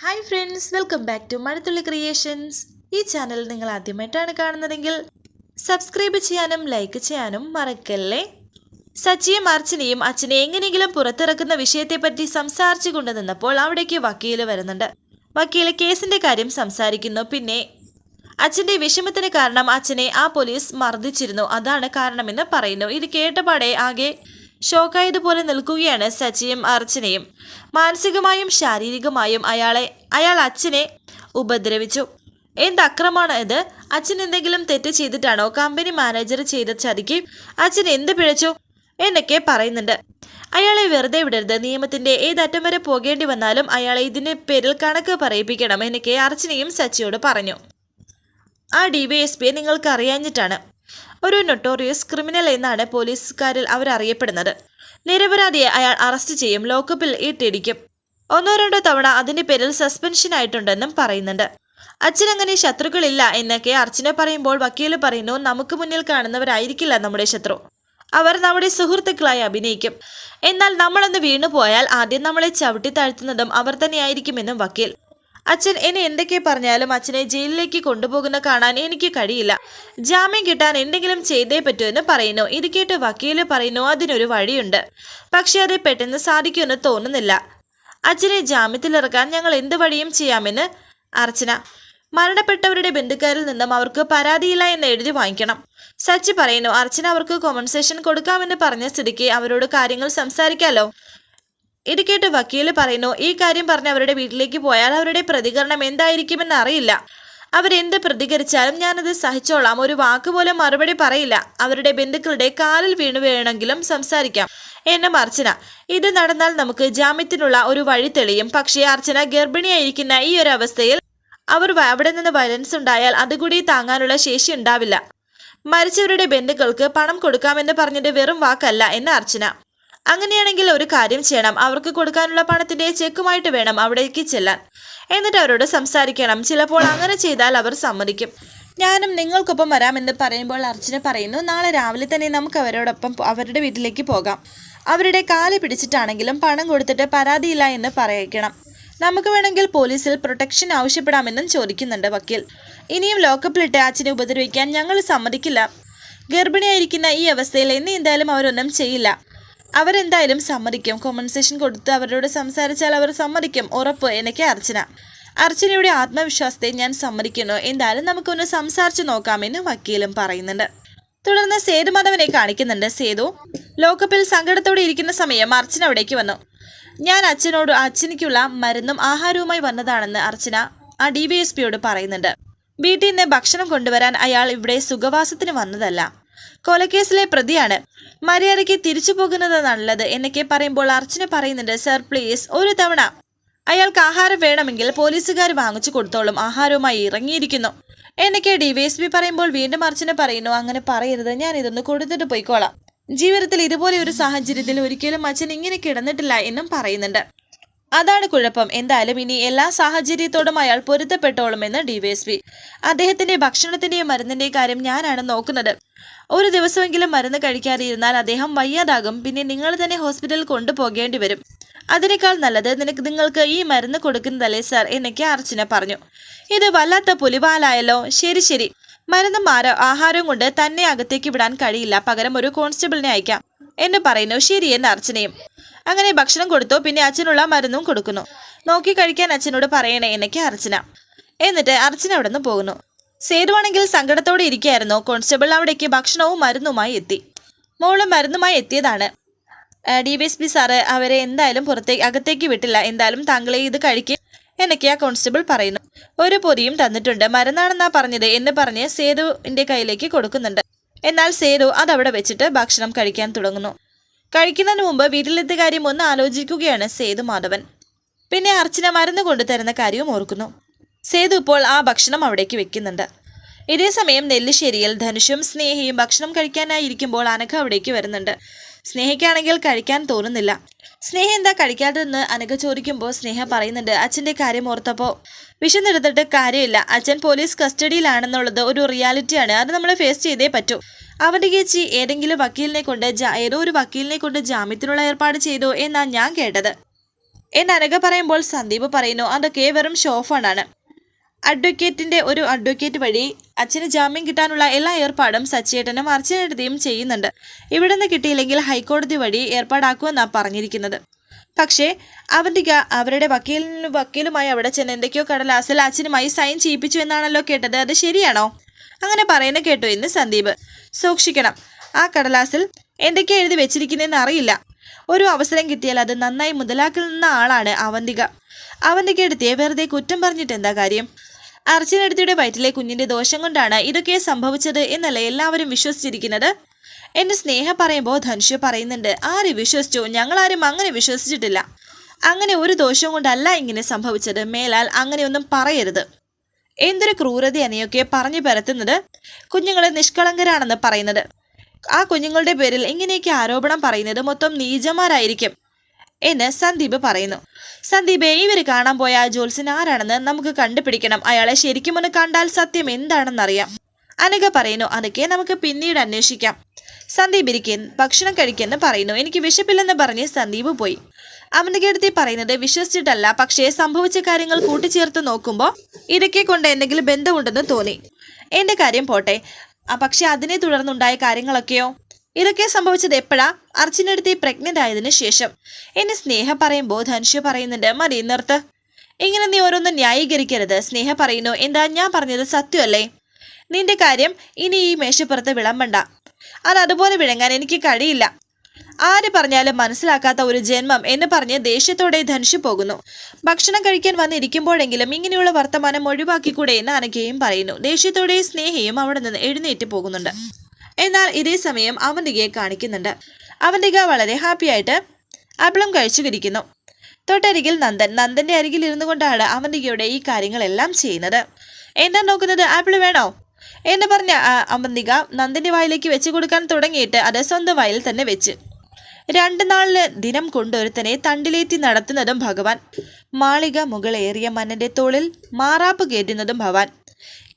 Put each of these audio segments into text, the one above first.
Hi friends welcome back to Mazhathulli creations ഈ channel നിങ്ങൾ ആദ്യമായിട്ടാണ് കാണുന്നതെങ്കിൽ സബ്സ്ക്രൈബ് ചെയ്യാനും ലൈക്ക് ചെയ്യാനും മറക്കല്ലേ? സച്ചിയും അർച്ചനയും അച്ഛനെ എങ്ങനെയെങ്കിലും പുറത്തിറക്കുന്ന വിഷയത്തെപ്പറ്റി സംസാരിച്ചു കൊണ്ടു നിന്നപ്പോൾ അവിടേക്ക് വക്കീൽ വരുന്നുണ്ട്. വക്കീൽ കേസിന്റെ കാര്യം സംസാരിക്കുന്നു. പിന്നെ അച്ഛന്റെ വിഷമത്തിന് കാരണം അച്ഛനെ ആ പോലീസ് മർദ്ദിച്ചിരുന്നു. അതാണ് കാരണമെന്ന് പറയുന്നു. ഇത് കേട്ടപാടെ ആകെ ഷോക്കായതുപോലെ നിൽക്കുകയാണ് സച്ചിയും അർച്ചനയും. മാനസികമായും ശാരീരികമായും അയാളെ അയാൾ അച്ഛനെ ഉപദ്രവിച്ചു. എന്തക്രമാണ് ഇത്? അച്ഛൻ എന്തെങ്കിലും തെറ്റ് ചെയ്തിട്ടാണോ കമ്പനി മാനേജർ ചെയ്ത ചതിക്ക് അച്ഛൻ എന്ത് പിഴച്ചു? എന്നൊക്കെ പറയുന്നുണ്ട്. അയാളെ വെറുതെ വിടരുത്. നിയമത്തിന്റെ ഏതറ്റം വരെ പോകേണ്ടി വന്നാലും അയാളെ ഇതിന്റെ പേരിൽ കണക്ക് പറയിപ്പിക്കണം എന്നൊക്കെ അർച്ചനയും സച്ചിയോട് പറഞ്ഞു. ആ ഡി എസ് പിയെ നിങ്ങൾക്ക് അറിയാഞ്ഞിട്ടാണ് ഒരു നൊട്ടോറിയസ് ക്രിമിനൽ എന്നാണ് പോലീസുകാരിൽ അവരറിയപ്പെടുന്നത് നിരപരാധിയെ അയാൾ അറസ്റ്റ് ചെയ്യും ലോക്കപ്പിൽ ഇട്ടിടിക്കും ഒന്നോ രണ്ടോ തവണ അതിന്റെ പേരിൽ സസ്പെൻഷൻ ആയിട്ടുണ്ടെന്നും പറയുന്നുണ്ട്. അച്ഛനങ്ങനെ ശത്രുക്കളില്ല എന്നൊക്കെ അർച്ചന പറയുമ്പോൾ വക്കീൽ പറയുന്നു നമുക്ക് മുന്നിൽ കാണുന്നവരായിരിക്കില്ല നമ്മുടെ ശത്രു. അവർ നമ്മുടെ സുഹൃത്തുക്കളായി അഭിനയിക്കും. എന്നാൽ നമ്മളൊന്ന് വീണുപോയാൽ ആദ്യം നമ്മളെ ചവിട്ടി താഴ്ത്തുന്നതും അവർ തന്നെയായിരിക്കുമെന്നും വക്കീൽ അച്ഛൻ എന്നെ എന്തൊക്കെ പറഞ്ഞാലും അച്ഛനെ ജയിലിലേക്ക് കൊണ്ടുപോകുന്ന കാണാൻ എനിക്ക് കഴിയില്ല. ജാമ്യം കിട്ടാൻ എന്തെങ്കിലും ചെയ്തേ പറ്റൂ എന്ന് പറയുന്നു. ഇത് കേട്ട് വക്കീൽ പറയുന്നു അതിനൊരു വഴിയുണ്ട്. പക്ഷെ അത് പെട്ടെന്ന് സാധിക്കുമെന്ന് തോന്നുന്നില്ല. അച്ഛനെ ജാമ്യത്തിലിറക്കാൻ ഞങ്ങൾ എന്ത് വഴിയും ചെയ്യാമെന്ന് അർച്ചന. മരണപ്പെട്ടവരുടെ ബന്ധുക്കാരിൽ നിന്നും അവർക്ക് പരാതിയില്ല എന്ന് എഴുതി വാങ്ങിക്കണം. സച്ചി പറയുന്നു അർച്ചന അവർക്ക് കോമ്പൻസേഷൻ കൊടുക്കാമെന്ന് പറഞ്ഞ സ്ഥിതിക്ക് അവരോട് കാര്യങ്ങൾ സംസാരിക്കാലോ? ഇത് കേട്ട് വക്കീൽ പറയുന്നു ഈ കാര്യം പറഞ്ഞ് അവരുടെ വീട്ടിലേക്ക് പോയാൽ അവരുടെ പ്രതികരണം എന്തായിരിക്കുമെന്ന് അറിയില്ല അവരെന്ത് പ്രതികരിച്ചാലും ഞാനത് സഹിച്ചോളാം. ഒരു വാക്കുപോലും മറുപടി പറയില്ല. അവരുടെ ബന്ധുക്കളുടെ കാലിൽ വീണു വേണമെങ്കിലും സംസാരിക്കാം. എന്നും അർച്ചന. ഇത് നടന്നാൽ നമുക്ക് ജാമ്യത്തിനുള്ള ഒരു വഴി തെളിയും. പക്ഷേ അർച്ചന ഗർഭിണിയായിരിക്കുന്ന ഈ ഒരു അവസ്ഥയിൽ അവർ അവിടെ നിന്ന് വയലൻസ് ഉണ്ടായാൽ അതുകൂടി താങ്ങാനുള്ള ശേഷി ഉണ്ടാവില്ല. മരിച്ചവരുടെ ബന്ധുക്കൾക്ക് പണം കൊടുക്കാമെന്ന് പറഞ്ഞത് വെറും വാക്കല്ല എന്ന് അർച്ചന. അങ്ങനെയാണെങ്കിൽ ഒരു കാര്യം ചെയ്യണം. അവർക്ക് കൊടുക്കാനുള്ള പണത്തിന്റെ ചെക്കുമായിട്ട് വേണം അവിടേക്ക് ചെല്ലാൻ. എന്നിട്ട് അവരോട് സംസാരിക്കണം. ചിലപ്പോൾ അങ്ങനെ ചെയ്താൽ അവർ സമ്മതിക്കും. ഞാനും നിങ്ങൾക്കൊപ്പം വരാമെന്ന് പറയുമ്പോൾ അർച്ചന പറയുന്നു നാളെ രാവിലെ തന്നെ നമുക്ക് അവരോടൊപ്പം അവരുടെ വീട്ടിലേക്ക് പോകാം. അവരുടെ കാൽ പിടിച്ചിട്ടാണെങ്കിലും പണം കൊടുത്തിട്ട് പരാതിയില്ല എന്ന് പറയിക്കണം. നമുക്ക് വേണമെങ്കിൽ പോലീസിൽ പ്രൊട്ടക്ഷൻ ആവശ്യപ്പെടാമെന്നും ചോദിക്കുന്നുണ്ട് വക്കീൽ. ഇനിയും ലോക്കപ്പിലിട്ട് അച്ഛനെ ഉപദ്രവിക്കാൻ ഞങ്ങൾ സമ്മതിക്കില്ല. ഗർഭിണിയായിരിക്കുന്ന ഈ അവസ്ഥയിൽ ഇനി എന്തായാലും അവരൊന്നും ചെയ്യില്ല. അവരെന്തായാലും സമ്മതിക്കും. കോമ്പൻസേഷൻ കൊടുത്ത് അവരോട് സംസാരിച്ചാൽ അവർ സമ്മതിക്കും. ഉറപ്പ് എനിക്ക് അർച്ചന. അർച്ചനയുടെ ആത്മവിശ്വാസത്തെ ഞാൻ സമ്മതിക്കുന്നു. എന്തായാലും നമുക്കൊന്ന് സംസാരിച്ചു നോക്കാമെന്ന് വക്കീലും പറയുന്നുണ്ട്. തുടർന്ന് സേതു മാധവനെ കാണിക്കുന്നുണ്ട്. സേതു ലോക്കപ്പിൽ സങ്കടത്തോടെ ഇരിക്കുന്ന സമയം അർച്ചന അവിടേക്ക് വന്നു. ഞാൻ അച്ഛനോട് അച്ഛനിക്കുള്ള മരുന്നും ആഹാരവുമായി വന്നതാണെന്ന് അർച്ചന ആ ഡി വി എസ് പിയോട് പറയുന്നുണ്ട്. വീട്ടിൽ നിന്ന് ഭക്ഷണം കൊണ്ടുവരാൻ അയാൾ ഇവിടെ സുഖവാസത്തിന് വന്നതല്ല. കൊലക്കേസിലെ പ്രതിയാണ്. മര്യാദയ്ക്ക് തിരിച്ചു പോകുന്നത് നല്ലത് എന്നൊക്കെ പറയുമ്പോൾ അർച്ചന പറയുന്നുണ്ട് സർ പ്ലീസ് ഒരു തവണ അയാൾക്ക് ആഹാരം വേണമെങ്കിൽ പോലീസുകാർ വാങ്ങിച്ചു കൊടുത്തോളും ആഹാരവുമായി ഇറങ്ങിയിരിക്കുന്നു. എന്നൊക്കെ ഡിവൈഎസ്പി പറയുമ്പോൾ വീണ്ടും അർച്ചന പറയുന്നു അങ്ങനെ പറയരുത് ഞാൻ ഇതൊന്ന് കൊടുത്തിട്ട് പോയിക്കോളാം. ജീവിതത്തിൽ ഇതുപോലെ ഒരു സാഹചര്യത്തിൽ ഒരിക്കലും അച്ഛൻ ഇങ്ങനെ കിടന്നിട്ടില്ല എന്നും പറയുന്നുണ്ട്. അതാണ് കുഴപ്പം. എന്തായാലും ഇനി എല്ലാ സാഹചര്യത്തോടും അയാൾ പൊരുത്തപ്പെട്ടോളുമെന്ന് ഡിവൈഎസ്പി അദ്ദേഹത്തിന്റെ ഭക്ഷണത്തിന്റെയും മരുന്നിന്റെയും കാര്യം ഞാനാണ് നോക്കുന്നത്. ഒരു ദിവസമെങ്കിലും മരുന്ന് കഴിക്കാതിരുന്നാൽ അദ്ദേഹം വയ്യാതാകും. പിന്നെ നിങ്ങൾ തന്നെ ഹോസ്പിറ്റലിൽ കൊണ്ടുപോകേണ്ടി വരും. അതിനേക്കാൾ നല്ലത് നിനക്ക് നിങ്ങൾക്ക് ഈ മരുന്ന് കൊടുക്കുന്നതല്ലേ സാർ എന്നൊക്കെ അർച്ചന പറഞ്ഞു. ഇത് വല്ലാത്ത പുലിവാലായല്ലോ. ശരി ശരി. മരുന്നും മാറോ. ആഹാരവും കൊണ്ട് തന്നെ അകത്തേക്ക് വിടാൻ കഴിയില്ല. പകരം ഒരു കോൺസ്റ്റബിളിനെ അയക്കാം എന്ന് പറയുന്നു. ശരി എന്ന് അർച്ചനയും. അങ്ങനെ ഭക്ഷണം കൊടുത്തു. പിന്നെ അച്ഛനുള്ള മരുന്നും കൊടുക്കുന്നു. നോക്കി കഴിക്കാൻ അച്ഛനോട് പറയണേ എന്നൊക്കെ അർച്ചന. എന്നിട്ട് അർച്ചന അവിടെ നിന്ന് പോകുന്നു. സേതുവാണെങ്കിൽ സങ്കടത്തോടെ ഇരിക്കുകയായിരുന്നു. കോൺസ്റ്റബിൾ അവിടേക്ക് ഭക്ഷണവും മരുന്നുമായി എത്തി. മോൾ മരുന്നുമായി എത്തിയതാണ്. D V S P sir അവരെ എന്തായാലും പുറത്തേക്ക് അകത്തേക്ക് വിട്ടില്ല. എന്തായാലും താങ്കളെ ഇത് കഴിക്കുക എന്നൊക്കെ ആ കോൺസ്റ്റബിൾ പറയുന്നു. ഒരു പൊതിയും തന്നിട്ടുണ്ട്. മരുന്നാണെന്നാ പറഞ്ഞത് എന്ന് പറഞ്ഞ് സേതുവിന്റെ കയ്യിലേക്ക് കൊടുക്കുന്നുണ്ട്. എന്നാൽ സേതു അതവിടെ വെച്ചിട്ട് ഭക്ഷണം കഴിക്കാൻ തുടങ്ങുന്നു. കഴിക്കുന്നതിന് മുമ്പ് വീട്ടിലെത്തിയ കാര്യം ഒന്ന് ആലോചിക്കുകയാണ് സേതു മാധവൻ പിന്നെ അർച്ചന മരുന്ന് കൊണ്ടുതരുന്ന കാര്യവും ഓർക്കുന്നു. സേതു ഇപ്പോൾ ആ ഭക്ഷണം അവിടേക്ക് വെക്കുന്നുണ്ട്. ഇതേസമയം നെല്ലിശ്ശേരിയിൽ ധനുഷും സ്നേഹയും ഭക്ഷണം കഴിക്കാനായി ഇരിക്കുമ്പോൾ അനഘ അവിടേക്ക് വരുന്നുണ്ട്. സ്നേഹയ്ക്കാണെങ്കിൽ കഴിക്കാൻ തോന്നുന്നില്ല. സ്നേഹ എന്താ കഴിക്കാത്തതെന്ന് അനഘ ചോദിക്കുമ്പോൾ സ്നേഹ പറയുന്നുണ്ട് അച്ഛന്റെ കാര്യം ഓർത്തപ്പോൾ വിശന്നെടുത്തിട്ട് കാര്യമില്ല. അച്ഛൻ പോലീസ് കസ്റ്റഡിയിലാണെന്നുള്ളത് ഒരു റിയാലിറ്റിയാണ്. അത് നമ്മൾ ഫേസ് ചെയ്തേ പറ്റൂ. അവന്റെ ചേച്ചി ഏതെങ്കിലും വക്കീലിനെ കൊണ്ട് ഏതോ ഒരു വക്കീലിനെ കൊണ്ട് ജാമ്യത്തിനുള്ള ഏർപ്പാട് ചെയ്തോ എന്നാണ് ഞാൻ കേട്ടത്. എന്ന് അനഘ പറയുമ്പോൾ സന്ദീപ് പറയുന്നു അതൊക്കെ വെറും ഷോഫാണ് അഡ്വക്കേറ്റിന്റെ ഒരു അഡ്വക്കേറ്റ് വഴി അച്ഛന് ജാമ്യം കിട്ടാനുള്ള എല്ലാ ഏർപ്പാടും സച്ചേട്ടനും അർച്ചനടുത്തെയും ചെയ്യുന്നുണ്ട്. ഇവിടെ നിന്ന് കിട്ടിയില്ലെങ്കിൽ ഹൈക്കോടതി വഴി ഏർപ്പാടാക്കുമെന്നാണ് പറഞ്ഞിരിക്കുന്നത്. പക്ഷേ അവന്തിക അവരുടെ വക്കീലിന് വക്കീലുമായി അവിടെ ചെന്ന് എന്തൊക്കെയോ കടലാസിൽ അച്ഛനുമായി സൈൻ ചെയ്യിപ്പിച്ചു എന്നാണല്ലോ കേട്ടത്. അത് ശരിയാണോ? അങ്ങനെ പറയുന്ന കേട്ടോ ഇന്ന് സന്ദീപ്. സൂക്ഷിക്കണം. ആ കടലാസിൽ എന്തൊക്കെയാണ് എഴുതി വെച്ചിരിക്കുന്നതെന്ന് അറിയില്ല. ഒരു അവസരം കിട്ടിയാൽ അത് നന്നായി മുതലാക്കുന്ന ആളാണ് അവന്തിക. അവന്തിക എടുത്തേ വെറുതെ കുറ്റം പറഞ്ഞിട്ട് എന്താ കാര്യം? അർച്ചനെടുത്തിയുടെ വയറ്റിലെ കുഞ്ഞിന്റെ ദോഷം കൊണ്ടാണ് ഇതൊക്കെ സംഭവിച്ചത് എന്നല്ല എല്ലാവരും വിശ്വസിച്ചിരിക്കുന്നത്? എന്റെ സ്നേഹം പറയുമ്പോൾ ധനുഷ് പറയുന്നുണ്ട് ആര് വിശ്വസിച്ചു? ഞങ്ങളാരും അങ്ങനെ വിശ്വസിച്ചിട്ടില്ല. അങ്ങനെ ഒരു ദോഷവും കൊണ്ടല്ല ഇങ്ങനെ സംഭവിച്ചത്. മേലാൽ അങ്ങനെയൊന്നും പറയരുത്. എന്തൊരു ക്രൂരതയാണെയൊക്കെ പറഞ്ഞു പരത്തുന്നത്? കുഞ്ഞുങ്ങളെ നിഷ്കളങ്കരാണെന്ന് പറയുന്നത്. ആ കുഞ്ഞുങ്ങളുടെ പേരിൽ ഇങ്ങനെയൊക്കെ ആരോപണം പറയുന്നത് മൊത്തം നീചന്മാരായിരിക്കും. എന്ന് സന്ദീപ് പറയുന്നു. സന്ദീപ് ഇവർ കാണാൻ പോയ ആ ജോത്സ്യൻ ആരാണെന്ന് നമുക്ക് കണ്ടുപിടിക്കണം. അയാളെ ശരിക്കും ഒന്ന് കണ്ടാൽ സത്യം എന്താണെന്നറിയാം. അനഘ പറയുന്നു അതൊക്കെ നമുക്ക് പിന്നീട് അന്വേഷിക്കാം. സന്ദീപ് ഇരിക്കൻ ഭക്ഷണം കഴിക്കെന്ന് പറയുന്നു. എനിക്ക് വിശപ്പില്ലെന്ന് പറഞ്ഞ് സന്ദീപ് പോയി. അവന്റെ അടുത്ത് പറയുന്നത് വിശ്വസിച്ചിട്ടല്ല. പക്ഷേ സംഭവിച്ച കാര്യങ്ങൾ കൂട്ടിച്ചേർത്ത് നോക്കുമ്പോൾ ഇതൊക്കെ കൊണ്ട് എന്തെങ്കിലും ബന്ധമുണ്ടെന്ന് തോന്നി. എന്റെ കാര്യം പോട്ടെ. പക്ഷെ അതിനെ തുടർന്നുണ്ടായ കാര്യങ്ങളൊക്കെയോ? ഇതൊക്കെ സംഭവിച്ചത് എപ്പോഴാ? അർച്ചനടുത്ത് പ്രഗ്നന്റ് ആയതിനു ശേഷം. എന്നെ സ്നേഹ പറയുമ്പോൾ ധനുഷ്യ പറയുന്നുണ്ട് മതി നിർത്ത്. ഇങ്ങനെ നീ ഓരോന്ന് ന്യായീകരിക്കരുത്. സ്നേഹ പറയുന്നു എന്താ ഞാൻ പറഞ്ഞത് സത്യമല്ലേ? നിന്റെ കാര്യം ഇനി ഈ മേശപ്പുറത്ത് വിളമ്പണ്ട. അത് അതുപോലെ വിളങ്ങാൻ എനിക്ക് കഴിയില്ല. ആര് പറഞ്ഞാലും മനസ്സിലാക്കാത്ത ഒരു ജന്മം എന്ന് പറഞ്ഞ് ദേഷ്യത്തോടെ ധനുഷ് പോകുന്നു. ഭക്ഷണം കഴിക്കാൻ വന്നിരിക്കുമ്പോഴെങ്കിലും ഇങ്ങനെയുള്ള വർത്തമാനം ഒഴിവാക്കിക്കൂടെ എന്ന് അനഘയും പറയുന്നു. ദേഷ്യത്തോടെ സ്നേഹയും അവിടെ നിന്ന് എഴുന്നേറ്റ് പോകുന്നുണ്ട്. എന്നാൽ ഇതേ സമയം അവന്തികയെ കാണിക്കുന്നുണ്ട്. അവന്തിക വളരെ ഹാപ്പിയായിട്ട് കഴിച്ചു കിരിക്കുന്നു തൊട്ടരികിൽ നന്ദൻ. നന്ദന്റെ അരികിൽ ഇരുന്നു കൊണ്ടാണ് അവന്തികയുടെ ഈ കാര്യങ്ങളെല്ലാം ചെയ്യുന്നത്. എന്താ നോക്കുന്നത്? ആപ്പിൾ വേണോ? എന്ന് പറഞ്ഞ അവന്തിക നന്ദന്റെ വായിലേക്ക് വെച്ചു കൊടുക്കാൻ തുടങ്ങിയിട്ട് അത് സ്വന്തം വായിൽ തന്നെ വെച്ച്. രണ്ട് നാളിൽ ദിനം കൊണ്ടൊരുത്തനെ തണ്ടിലേറ്റി നടത്തുന്നതും ഭഗവാൻ. മാളിക മുകളേറിയ മന്നന്റെ തോളിൽ മാറാപ്പ് കയറ്റുന്നതും ഭവാൻ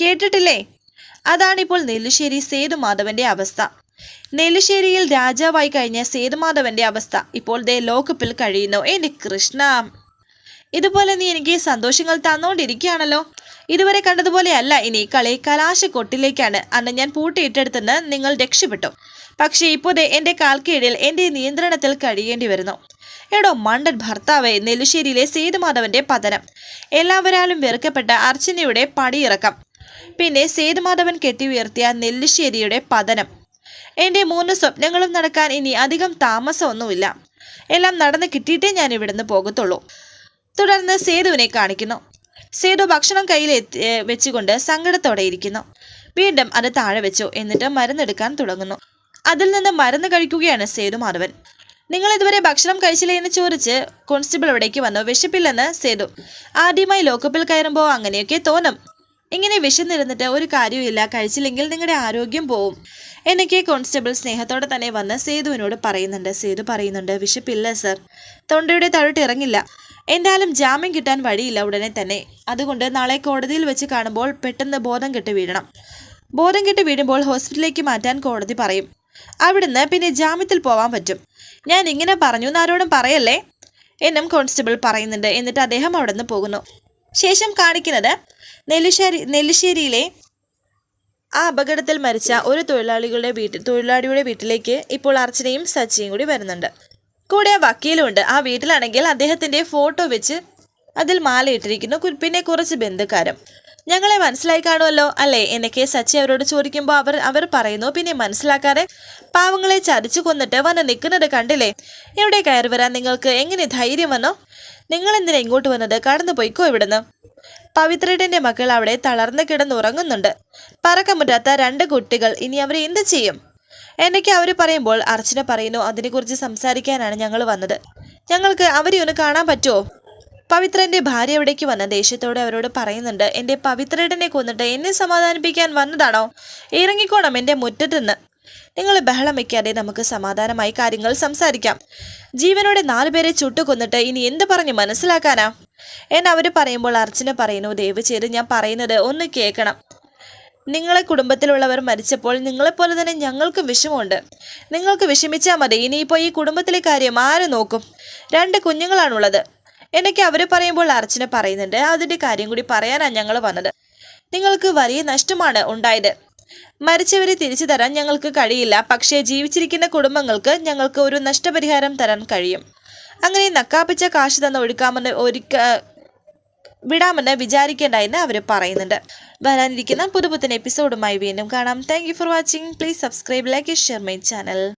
കേട്ടിട്ടില്ലേ? അതാണിപ്പോൾ നെല്ലിശ്ശേരി സേതുമാധവന്റെ അവസ്ഥ. നെല്ലിശ്ശേരിയിൽ രാജാവായി കഴിഞ്ഞ സേതുമാധവന്റെ അവസ്ഥ ഇപ്പോൾ ദേ ലോക്കപ്പിൽ കഴിയുന്നു. എന്റെ കൃഷ്ണ. ഇതുപോലെ നീ എനിക്ക് സന്തോഷങ്ങൾ തന്നോണ്ടിരിക്കുകയാണല്ലോ ഇതുവരെ കണ്ടതുപോലെയല്ല ഇനി കളി കലാശക്കൊട്ടിലേക്കാണ്. അന്ന് ഞാൻ പൂട്ടിയിട്ടെടുത്തെന്ന് നിങ്ങൾ രക്ഷപ്പെട്ടു. പക്ഷേ ഇപ്പോൾ എന്റെ കാൽക്കീഴിൽ എന്റെ നിയന്ത്രണത്തിൽ കഴിയേണ്ടി വരുന്നു. എടോ മണ്ടൻ ഭർത്താവെ നെല്ലിശ്ശേരിയിലെ സേതുമാധവന്റെ പതനം. എല്ലാവരാലും വെറുക്കപ്പെട്ട അർച്ചനയുടെ പടിയിറക്കം. പിന്നെ സേതുമാധവൻ കെട്ടി ഉയർത്തിയ നെല്ലിശ്ശേരിയുടെ പതനം. എന്റെ മൂന്ന് സ്വപ്നങ്ങളും നടക്കാൻ ഇനി അധികം താമസമൊന്നുമില്ല. എല്ലാം നടന്ന് കിട്ടിയിട്ടേ ഞാൻ ഇവിടുന്ന് പോകത്തുള്ളൂ. തുടർന്ന് സേതുവിനെ കാണിക്കുന്നു. സേതു ഭക്ഷണം കയ്യിൽ വെച്ചുകൊണ്ട് സങ്കടത്തോടെ ഇരിക്കുന്നു. വീണ്ടും അത് താഴെ വെച്ചു. എന്നിട്ട് മരുന്നെടുക്കാൻ തുടങ്ങുന്നു. അതിൽ നിന്ന് മരുന്ന് കഴിക്കുകയാണ് സേതു മാധവൻ. നിങ്ങൾ ഇതുവരെ ഭക്ഷണം കഴിച്ചില്ലേ എന്ന് ചോദിച്ച് കോൺസ്റ്റബിൾ അവിടേക്ക് വന്നു. വിശപ്പില്ലെന്ന് സേതു. ആദ്യമായി ലോക്കപ്പിൽ കയറുമ്പോൾ അങ്ങനെയൊക്കെ തോന്നും. ഇങ്ങനെ വിശന്നിരുന്നിട്ട് ഒരു കാര്യവുമില്ല. കഴിച്ചില്ലെങ്കിൽ നിങ്ങളുടെ ആരോഗ്യം പോവും. എന്നൊക്കെ കോൺസ്റ്റബിൾ സ്നേഹത്തോടെ തന്നെ വന്ന് സേതുവിനോട് പറയുന്നുണ്ട്. സേതു പറയുന്നുണ്ട് വിശപ്പില്ല സർ. തൊണ്ടയുടെ തഴുട്ട് ഇറങ്ങില്ല. എന്തായാലും ജാമ്യം കിട്ടാൻ വഴിയില്ല ഉടനെ തന്നെ. അതുകൊണ്ട് നാളെ കോടതിയിൽ വെച്ച് കാണുമ്പോൾ പെട്ടെന്ന് ബോധം കെട്ട് വീഴണം. ബോധം കെട്ട് വീഴുമ്പോൾ ഹോസ്പിറ്റലിലേക്ക് മാറ്റാൻ കോടതി പറയും. അവിടുന്ന് പിന്നെ ജാമ്യത്തിൽ പോവാൻ പറ്റും. ഞാൻ ഇങ്ങനെ പറഞ്ഞു എന്നാരോടും പറയല്ലേ? എന്നും കോൺസ്റ്റബിൾ പറയുന്നുണ്ട്. എന്നിട്ട് അദ്ദേഹം അവിടെ നിന്ന് പോകുന്നു. ശേഷം കാണിക്കുന്നത് നെല്ലിശ്ശേരി നെല്ലിശ്ശേരിയിലെ ആ അപകടത്തിൽ മരിച്ച ഒരു തൊഴിലാളികളുടെ വീട്ടിൽ തൊഴിലാളിയുടെ വീട്ടിലേക്ക് ഇപ്പോൾ അർച്ചനയും സച്ചിയും കൂടി വരുന്നുണ്ട്. കൂടെ വക്കീലുണ്ട് ആ വീട്ടിലാണെങ്കിൽ അദ്ദേഹത്തിന്റെ ഫോട്ടോ വെച്ച് അതിൽ മാലയിട്ടിരിക്കുന്നു. പിന്നെ കുറച്ച് ബന്ധുക്കാരും. ഞങ്ങളെ മനസ്സിലായി കാണുമല്ലോ അല്ലേ? എന്നൊക്കെ സച്ചി അവരോട് ചോദിക്കുമ്പോൾ അവർ അവർ പറയുന്നു. പിന്നെ മനസ്സിലാക്കാതെ പാവങ്ങളെ ചതിച്ചു കൊന്നിട്ട് വന്ന് നിൽക്കുന്നത് കണ്ടില്ലേ? എവിടെ കയറി വരാൻ നിങ്ങൾക്ക്? എങ്ങനെ ധൈര്യം വന്നോ? നിങ്ങൾ എന്തിനാ ഇങ്ങോട്ട് വന്നത്? കടന്നു പോയിക്കോ ഇവിടുന്ന്. പവിത്രയുടെ മക്കൾ അവിടെ തളർന്നു കിടന്നുറങ്ങുന്നുണ്ട്. പറക്കമുറ്റാത്ത രണ്ട് കുട്ടികൾ ഇനി അവരെ എന്ത് ചെയ്യും? എന്നൊക്കെ അവർ പറയുമ്പോൾ അർച്ചന പറയുന്നു അതിനെക്കുറിച്ച് സംസാരിക്കാനാണ് ഞങ്ങൾ വന്നത്. ഞങ്ങൾക്ക് അവരെ ഒന്ന് കാണാൻ പറ്റുമോ? പവിത്രന്റെ ഭാര്യ എവിടേക്ക് വന്ന ദേഷ്യത്തോടെ അവരോട് പറയുന്നുണ്ട് എന്റെ പവിത്രേടനെ കൊന്നിട്ട് എന്നെ സമാധാനിപ്പിക്കാൻ വന്നതാണോ? ഇറങ്ങിക്കോണം എന്റെ മുറ്റത്തുനിന്ന്. നിങ്ങൾ ബഹളം വയ്ക്കാതെ നമുക്ക് സമാധാനമായി കാര്യങ്ങൾ സംസാരിക്കാം. ജീവനോടെ നാലുപേരെ ചുട്ടുകൊന്നിട്ട് ഇനി എന്ത് പറഞ്ഞു മനസ്സിലാക്കാനാ? എന്നവർ പറയുമ്പോൾ അർച്ചന പറയുന്നു ദയവ് ചെയ്ത് ഞാൻ പറയുന്നത് ഒന്ന് കേൾക്കണം. നിങ്ങളെ കുടുംബത്തിലുള്ളവർ മരിച്ചപ്പോൾ നിങ്ങളെപ്പോലെ തന്നെ ഞങ്ങൾക്കും വിഷമമുണ്ട്. നിങ്ങൾക്ക് വിഷമിച്ചാൽ മതി. ഇനിയിപ്പോൾ ഈ കുടുംബത്തിലെ കാര്യം ആര് നോക്കും? രണ്ട് കുഞ്ഞുങ്ങളാണുള്ളത്. എന്നൊക്കെ അവർ പറയുമ്പോൾ അർച്ചന പറയുന്നുണ്ട്. അതിന്റെ കാര്യം കൂടി പറയാനാണ് ഞങ്ങൾ വന്നത്. നിങ്ങൾക്ക് വലിയ നഷ്ടമാണ് ഉണ്ടായത്. മരിച്ചവരെ തിരിച്ചു തരാൻ ഞങ്ങൾക്ക് കഴിയില്ല. പക്ഷേ ജീവിച്ചിരിക്കുന്ന കുടുംബങ്ങൾക്ക് ഞങ്ങൾക്ക് ഒരു നഷ്ടപരിഹാരം തരാൻ കഴിയും. അങ്ങനെ നക്കാപ്പിച്ച കാശ് തന്ന ഒഴുക്കാമെന്ന് ഒരുക്ക വിടാമെന്ന് വിചാരിക്കേണ്ട എന്ന് അവർ പറയുന്നുണ്ട്. വരാനിരിക്കുന്ന പുതുപുത്തൻ എപ്പിസോഡുമായി വീണ്ടും കാണാം. Thank for watching please subscribe like share my channel